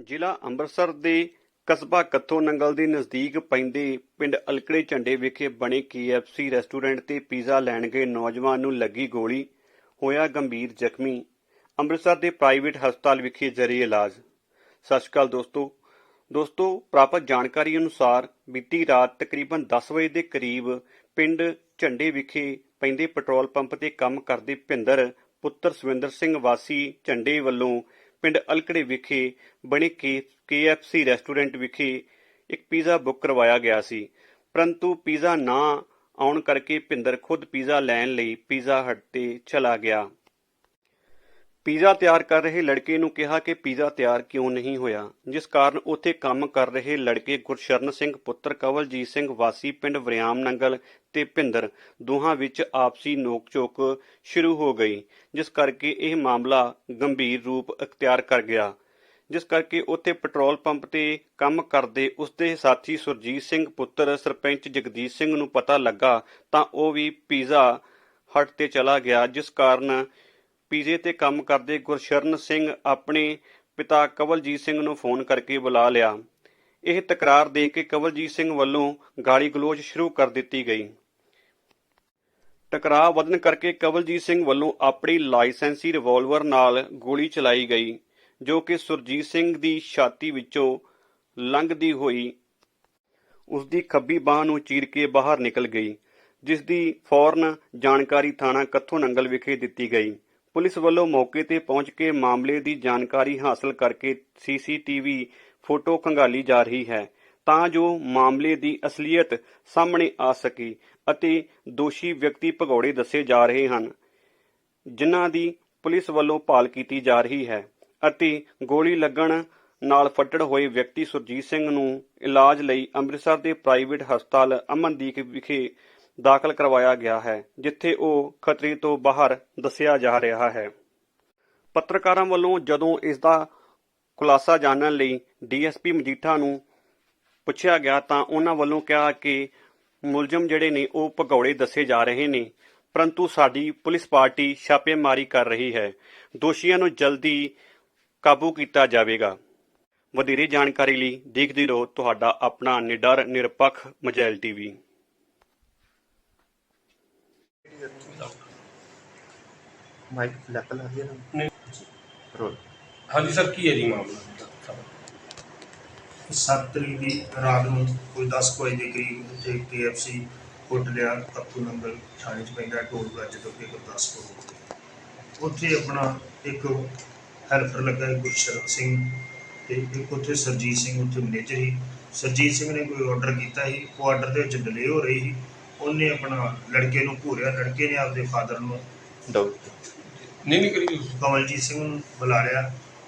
ਜ਼ਿਲ੍ਹਾ ਅੰਮ੍ਰਿਤਸਰ ਦੇ ਕਸਬਾ ਕੱਥੋ ਨੰਗਲ ਦੇ ਨਜ਼ਦੀਕ ਪੈਂਦੇ ਪਿੰਡ ਅਲਕੜੇ ਝੰਡੇ ਵਿਖੇ ਬਣੇ KFC ਰੈਸਟੋਰੈਂਟ ਤੇ ਪੀਜ਼ਾ ਲੈਣ ਗਏ ਨੌਜਵਾਨ ਨੂੰ ਲੱਗੀ ਗੋਲੀ, ਹੋਇਆ ਗੰਭੀਰ ਜ਼ਖਮੀ। ਅੰਮ੍ਰਿਤਸਰ ਦੇ ਪ੍ਰਾਈਵੇਟ ਹਸਪਤਾਲ ਵਿਖੇ ਜਰੀ ਇਲਾਜ। ਸਤਿ ਸ਼੍ਰੀ ਅਕਾਲ ਦੋਸਤੋ। ਦੋਸਤੋ, ਪ੍ਰਾਪਤ ਜਾਣਕਾਰੀ ਅਨੁਸਾਰ ਬੀਤੀ ਰਾਤ ਤਕਰੀਬਨ 10 ਵਜੇ ਦੇ ਕਰੀਬ ਪਿੰਡ ਝੰਡੇ ਵਿਖੇ ਪੈਂਦੇ ਪੈਟਰੋਲ ਪੰਪ ਤੇ ਕੰਮ ਕਰਦੇ ਭਿੰਦਰ ਪੁੱਤਰ ਸਵਿੰਦਰ ਸਿੰਘ ਵਾਸੀ ਝੰਡੇ ਵੱਲੋਂ ਪਿੰਡ ਅਲਕੜੇ ਵਿਖੇ ਬਣੇ KFC ਰੈਸਟੋਰੈਂਟ ਵਿਖੇ ਇੱਕ ਪੀਜ਼ਾ ਬੁੱਕ ਕਰਵਾਇਆ ਗਿਆ ਸੀ। ਪਰੰਤੂ ਪੀਜ਼ਾ ਨਾ ਆਉਣ ਕਰਕੇ ਭਿੰਦਰ ਖੁਦ ਪੀਜ਼ਾ ਲੈਣ ਲਈ ਪੀਜ਼ਾ ਹਟ ਤੇ ਚਲਾ ਗਿਆ। ਪੀਜ਼ਾ ਤਿਆਰ ਕਰ ਰਹੇ ਲੜਕੇ ਨੂੰ ਕਿਹਾ ਕਿ ਪੀਜ਼ਾ ਤਿਆਰ ਕਿਉਂ ਨਹੀਂ ਹੋਇਆ, ਜਿਸ ਕਾਰਨ ਉੱਥੇ ਕੰਮ ਕਰ ਰਹੇ ਲੜਕੇ ਗੁਰਸ਼ਰਨ ਸਿੰਘ ਪੁੱਤਰ ਕਵਲਜੀਤ ਸਿੰਘ ਵਾਸੀ ਪਿੰਡ ਵਰਿਆਮ ਨੰਗਲ ਤੇ ਭਿੰਦਰ, ਦੋਹਾਂ ਵਿੱਚ ਆਪਸੀ ਨੋਕ-ਝੋਕ ਸ਼ੁਰੂ ਹੋ ਗਈ, ਜਿਸ ਕਰਕੇ ਇਹ ਮਾਮਲਾ ਗੰਭੀਰ ਰੂਪ ਅਖਤਿਆਰ ਕਰ ਗਿਆ। ਜਿਸ ਕਰਕੇ ਉੱਥੇ ਪੈਟਰੋਲ ਪੰਪ ਤੇ ਕੰਮ ਕਰਦੇ ਉਸਦੇ ਸਾਥੀ ਸੁਰਜੀਤ ਸਿੰਘ ਪੁੱਤਰ ਸਰਪੰਚ ਜਗਦੀਸ਼ ਸਿੰਘ ਨੂੰ ਪਤਾ ਲੱਗਾ ਤਾਂ ਉਹ ਵੀ ਪੀਜ਼ਾ ਹਟ ਤੇ ਚਲਾ ਗਿਆ, ਜਿਸ ਕਾਰਨ ਪੀਜ਼ੇ ਤੇ ਕੰਮ ਕਰਦੇ ਗੁਰਸ਼ਰਨ ਸਿੰਘ ਆਪਣੇ ਪਿਤਾ ਕਵਲਜੀਤ ਸਿੰਘ ਨੂੰ ਫੋਨ ਕਰਕੇ ਬੁਲਾ ਲਿਆ। ਇਹ ਤਕਰਾਰ ਦੇ ਕੇ ਕਵਲਜੀਤ ਸਿੰਘ ਵੱਲੋਂ ਗਾਲੀ ਗਲੋਚ ਸ਼ੁਰੂ ਕਰ ਦਿੱਤੀ ਗਈ। ਟਕਰਾਅ ਵਧਣ ਕਰਕੇ ਕਵਲਜੀਤ ਸਿੰਘ ਵੱਲੋਂ ਆਪਣੀ ਲਾਇਸੈਂਸੀ ਰਿਵਾਲਵਰ ਨਾਲ ਗੋਲੀ ਚਲਾਈ ਗਈ, ਜੋ ਕਿ ਸੁਰਜੀਤ ਸਿੰਘ ਦੀ ਛਾਤੀ ਵਿੱਚੋਂ ਲੰਘਦੀ ਹੋਈ ਉਸ ਦੀ ਖੱਬੀ ਬਾਹ ਨੂੰ ਚੀਰ ਕੇ ਬਾਹਰ ਨਿਕਲ ਗਈ ਜਿਸ ਦੀ ਫੌਰਨ ਜਾਣਕਾਰੀ ਥਾਣਾ ਕੱਥੋ ਨੰਗਲ ਵਿਖੇ ਦਿੱਤੀ ਗਈ। ਪੁਲਿਸ ਵੱਲੋਂ ਮੌਕੇ ਤੇ ਪਹੁੰਚ ਕੇ ਮਾਮਲੇ ਦੀ ਜਾਣਕਾਰੀ ਹਾਸਲ ਕਰਕੇ ਸੀਸੀਟੀਵੀ ਫੋਟੋ ਖੰਗਾਲੀ ਜਾ ਰਹੀ ਹੈ, ਤਾਂ ਜੋ ਮਾਮਲੇ ਦੀ ਅਸਲੀਅਤ ਸਾਹਮਣੇ ਆ ਸਕੇ ਅਤੇ ਦੋਸ਼ੀ ਵਿਅਕਤੀ ਭਗੌੜੇ ਦੱਸੇ ਜਾ ਰਹੇ ਹਨ, ਜਿਨ੍ਹਾਂ ਦੀ ਪੁਲਿਸ ਵੱਲੋਂ ਭਾਲ ਕੀਤੀ ਜਾ ਰਹੀ ਹੈ ਅਤੇ ਗੋਲੀ ਲੱਗਣ ਨਾਲ ਫੱਟੜ ਹੋਏ ਵਿਅਕਤੀ ਸੁਰਜੀਤ ਸਿੰਘ ਨੂੰ ਇਲਾਜ ਲਈ ਅੰਮ੍ਰਿਤਸਰ ਦੇ ਪ੍ਰਾਈਵੇਟ ਹਸਪਤਾਲ ਅਮਨਦੀਕ ਵਿਖੇ ਦਾਖਲ ਕਰਵਾਇਆ ਗਿਆ ਹੈ, ਜਿੱਥੇ ਉਹ ਖਤਰੇ ਤੋਂ ਬਾਹਰ ਦੱਸਿਆ ਜਾ ਰਿਹਾ ਹੈ। ਪੱਤਰਕਾਰਾਂ ਵੱਲੋਂ ਜਦੋਂ ਇਸ ਦਾ ਖੁਲਾਸਾ ਜਾਣਨ ਲਈ ਡੀਐਸਪੀ ਮਜੀਠਾ ਨੂੰ ਪੁੱਛਿਆ ਗਿਆ ਤਾਂ ਉਹਨਾਂ ਵੱਲੋਂ ਕਿਹਾ ਕਿ ਮੁਲਜ਼ਮ ਜਿਹੜੇ ਨੇ ਉਹ ਭਗੌੜੇ ਦੱਸੇ ਜਾ ਰਹੇ ਨੇ, ਪਰੰਤੂ ਸਾਡੀ ਪੁਲਿਸ ਪਾਰਟੀ ਛਾਪੇਮਾਰੀ ਕਰ ਰਹੀ ਹੈ। ਦੋਸ਼ੀਆਂ ਨੂੰ ਜਲਦੀ ਕਾਬੂ ਕੀਤਾ ਜਾਵੇਗਾ। ਵਧੇਰੇ ਜਾਣਕਾਰੀ ਲਈ ਦੇਖਦੇ ਰਹੋ ਤੁਹਾਡਾ ਆਪਣਾ ਨਿਡਰ ਨਿਰਪੱਖ ਮਜੈਲ ਟੀਵੀ। ਮਾਈਕ ਲੈਪਲ ਆ ਗਿਆ ਨਾ। ਨਹੀਂ। ਰੋਲ। ਹਾਂਜੀ ਸਰ ਕੀ ਹੈ ਜੀ ਮਾਮਲਾ? ਸੱਤ ਤਰੀਕ ਦੀ ਰਾਤ ਨੂੰ ਕੋਈ 10 ਕੁ ਵਜੇ ਦੇ ਕਰੀਬ ਉੱਥੇ KFC ਹੋਟਲ ਲਿਆ ਕੱਪੂ ਨੰਬਰ ਥਾਣੇ 'ਚ ਪੈਂਦਾ ਟੋਲ ਪਲਾਜ਼ੇ ਤੋਂ ਅੱਗੇ ਗੁਰਦਾਸਪੁਰ road। ਉੱਥੇ ਆਪਣਾ ਇੱਕ ਹੈਲਪਰ ਲੱਗਾ ਗੁਰਸ਼ਰਨ ਸਿੰਘ ਤੇ ਇੱਕ ਉੱਥੇ ਸਰਜੀਤ ਸਿੰਘ ਉੱਥੇ ਮੈਨੇਜਰ ਸੀ। ਸਰਜੀਤ ਸਿੰਘ ਨੇ ਕੋਈ ਆਰਡਰ ਕੀਤਾ ਸੀ ਉਹ ਆਰਡਰ ਦੇ ਵਿੱਚ ਡਿਲੇ ਹੋ ਰਹੀ ਸੀ। ਉਹਨੇ ਆਪਣਾ ਲੜਕੇ ਨੂੰ ਘੂਰਿਆ ਲੜਕੇ ਨੇ ਆਪਦੇ ਫਾਦਰ ਨੂੰ ਡਾਊਟ ਨਹੀਂ ਨਹੀਂ ਕਰੀ ਤੁਸੀਂ। ਕਮਲਜੀਤ ਸਿੰਘ ਨੂੰ ਬੁਲਾ ਲਿਆ।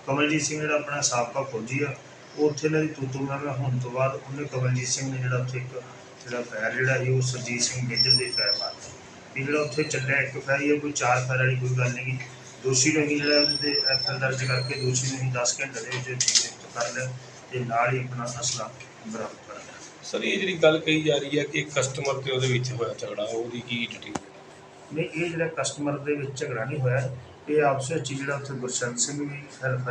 ਕਮਲਜੀਤ ਸਿੰਘ ਜਿਹੜਾ ਆਪਣਾ ਸਾਬਕਾ ਫੌਜੀ ਆ ਉਹ ਉੱਥੇ ਇਹਨਾਂ ਦੀ ਤੂਤੂ ਮੈਂ ਹੋਣ ਤੋਂ ਬਾਅਦ ਉਹਨੇ ਕਮਲਜੀਤ ਸਿੰਘ ਨੇ ਜਿਹੜਾ ਉੱਥੇ ਇੱਕ ਜਿਹੜਾ ਫਾਇਰ ਜਿਹੜਾ ਸੀ ਉਹ ਸਰਜੀਤ ਸਿੰਘ ਮੇਜਰ ਦੇ ਫਾਇਰ ਮਾਰਤਾ। ਇਹ ਜਿਹੜਾ ਉੱਥੇ ਚੱਲਿਆ ਇੱਕ ਫਾਇਰ ਹੀ ਆ, ਕੋਈ ਚਾਰ ਫਾਇਰ ਵਾਲੀ ਕੋਈ ਗੱਲ ਨਹੀਂ। ਦੋਸ਼ੀ ਨੂੰ ਅਸੀਂ ਜਿਹੜਾ ਉਹਦੇ ਤੇ ਐਫਆਈਆਰ ਦਰਜ ਕਰਕੇ ਦੋਸ਼ੀ ਨੂੰ ਅਸੀਂ 10 ਘੰਟੇ ਦੇ ਵਿੱਚ ਕਰ ਲਿਆ ਤੇ ਨਾਲ ਹੀ ਆਪਣਾ ਅਸਲਾ ਬਰਾਮਦ ਕਰ ਲਿਆ। ਸਰ ਇਹ ਜਿਹੜੀ ਗੱਲ ਕਹੀ ਜਾ ਰਹੀ ਹੈ ਕਿ ਕਸਟਮਰ ਤੇ ਉਹਦੇ ਵਿੱਚ ਹੋਇਆ ਝਗੜਾ ਉਹਦੀ ਕੀ ਡਿਟੇਲ ਨਹੀਂ ਇਹ ਜਿਹੜਾ ਕਸਟਮਰ ਦੇ ਵਿੱਚ ਝਗੜਾ ਨਹੀਂ ਹੋਇਆ ਇਹ ਆਪਸ ਵਿੱਚ ਜਿਹੜਾ ਉੱਥੇ ਗੁਰਸ਼ਰਨ ਸਿੰਘ ਵੀ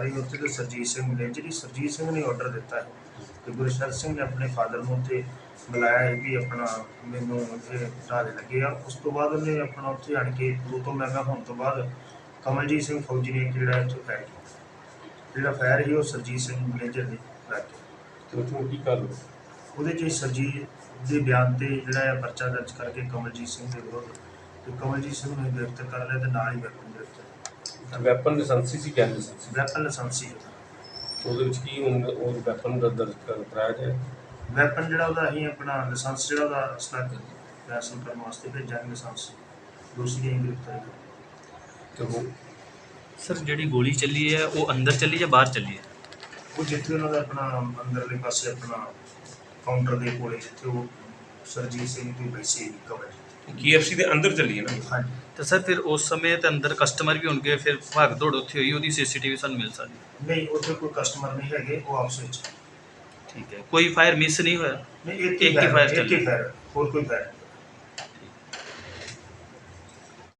ਹੀ ਉੱਥੇ ਤੇ ਸਰਜੀਤ ਸਿੰਘ ਨੇ ਜਿਹੜੀ ਸਰਜੀਤ ਸਿੰਘ ਨੇ ਆਰਡਰ ਦਿੱਤਾ ਹੈ ਤੇ ਗੁਰਸ਼ਰਨ ਸਿੰਘ ਨੇ ਆਪਣੇ ਫਾਦਰ ਨੂੰ ਉੱਥੇ ਬੁਲਾਇਆ ਹੈ ਵੀ ਆਪਣਾ ਮੈਨੂੰ ਢਾਹ ਦੇ ਲੱਗੇ ਆ। ਉਸ ਤੋਂ ਬਾਅਦ ਉਹਨੇ ਆਪਣਾ ਉੱਥੇ ਆਣ ਕੇ ਦੋ ਤੋਂ ਮਹਿੰਗਾ ਹੋਣ ਤੋਂ ਬਾਅਦ ਕਮਲਜੀਤ ਸਿੰਘ ਫੌਜੀ ਨੇ ਜਿਹੜਾ ਇੱਥੇ ਫਾਇਰ ਕੀਤਾ। ਜਿਹੜਾ ਫਾਇਰ ਸੀ ਉਹ ਸਰਜੀਤ ਸਿੰਘ ਮੈਨੇਜਰ ਦੇ ਲੱਗੇ ਤੇ ਉਹ ਕੀ ਕਰ ਲਓ ਉਹਦੇ 'ਚ ਸਰਜੀਤ ਦੇ ਬਿਆਨ ਤੇ ਜਿਹੜਾ ਹੈ ਪਰਚਾ ਦਰਜ ਕਰਕੇ ਕਮਲਜੀਤ ਸਿੰਘ ਦੇ ਵਿਰੁੱਧ ਤੇ ਕਮਲਜੀਤ ਸਿੰਘ ਨੂੰ ਗ੍ਰਿਫਤਾਰ ਕਰ ਲਿਆ ਤੇ ਨਾਲ ਹੀ ਵੈਪਨ ਗ੍ਰਿਫਤਾਰ ਵੈਪਨ ਲਾਇਸੈਂਸੀ ਸੀ ਗੈਨ ਲਾਇਸੈਂਸੀ ਵੈਪਨ ਲਾਇਸੈਂਸੀ ਉਹਦੇ। ਵਿੱਚ ਕੀ ਹੁੰਦਾ ਉਹ ਵੈਪਨ ਦਾ ਦਰਜ ਕਰ ਕਰਾਇਆ ਜਾਏ? ਵੈਪਨ ਜਿਹੜਾ ਉਹਦਾ ਅਸੀਂ ਆਪਣਾ ਲਾਇਸੈਂਸ ਜਿਹੜਾ ਉਹਦਾ ਅਸਲਾ ਲਾਇਸੈਂਸ ਕਰਨ ਵਾਸਤੇ ਭੇਜਾਂਗੇ ਲਾਇਸੈਂਸ ਦੂਸਰੀ ਅਸੀਂ ਗ੍ਰਿਫਤਾਰ ਕਰ ਤੇ ਉਹ ਸਰ ਜਿਹੜੀ ਗੋਲੀ ਚੱਲੀ ਹੈ ਉਹ ਅੰਦਰ ਚੱਲੀ ਜਾਂ ਬਾਹਰ ਚੱਲੀ ਹੈ? ਉਹ ਜਿੱਥੇ ਉਹਨਾਂ ਦਾ ਆਪਣਾ ਅੰਦਰਲੇ ਪਾਸੇ ਆਪਣਾ ਕਾਊਂਟਰ ਦੇ ਕੋਲੇ ਜਿੱਥੇ ਉਹ ਸਰਜੀਤ ਸਿੰਘ ਦੀ ਬੈਸੀ ਕਵਰ KFC ਦੇ ਅੰਦਰ ਚੱਲੀ ਹੈ ਨਾ ਹਾਂਜੀ ਤਾਂ ਸਰ ਫਿਰ ਉਸ ਸਮੇਂ ਤੇ ਅੰਦਰ ਕਸਟਮਰ ਵੀ ਹੋਣਗੇ ਫਿਰ ਭਾਗ ਦੌੜ ਉੱਥੇ ਹੋਈ ਉਹਦੀ ਸੀਸੀਟੀਵੀ ਸਾਨੂੰ ਮਿਲ ਸਕਦੀ ਹੈ। ਨਹੀਂ ਉੱਥੇ ਕੋਈ ਕਸਟਮਰ ਨਹੀਂ ਹੈਗੇ ਉਹ ਆਪਸ ਵਿੱਚ ਠੀਕ ਹੈ ਕੋਈ ਫਾਇਰ ਮਿਸ ਨਹੀਂ ਹੋਇਆ ਨਹੀਂ ਇੱਕ ਇੱਕ ਹੀ ਹੀ ਫਾਇਰ fire ਇੱਕ ਹੀ ਚੱਲਿਆ। ਫਾਇਰ ਹੋਰ ਕੋਈ ਫਾਇਰ ਨਹੀਂ।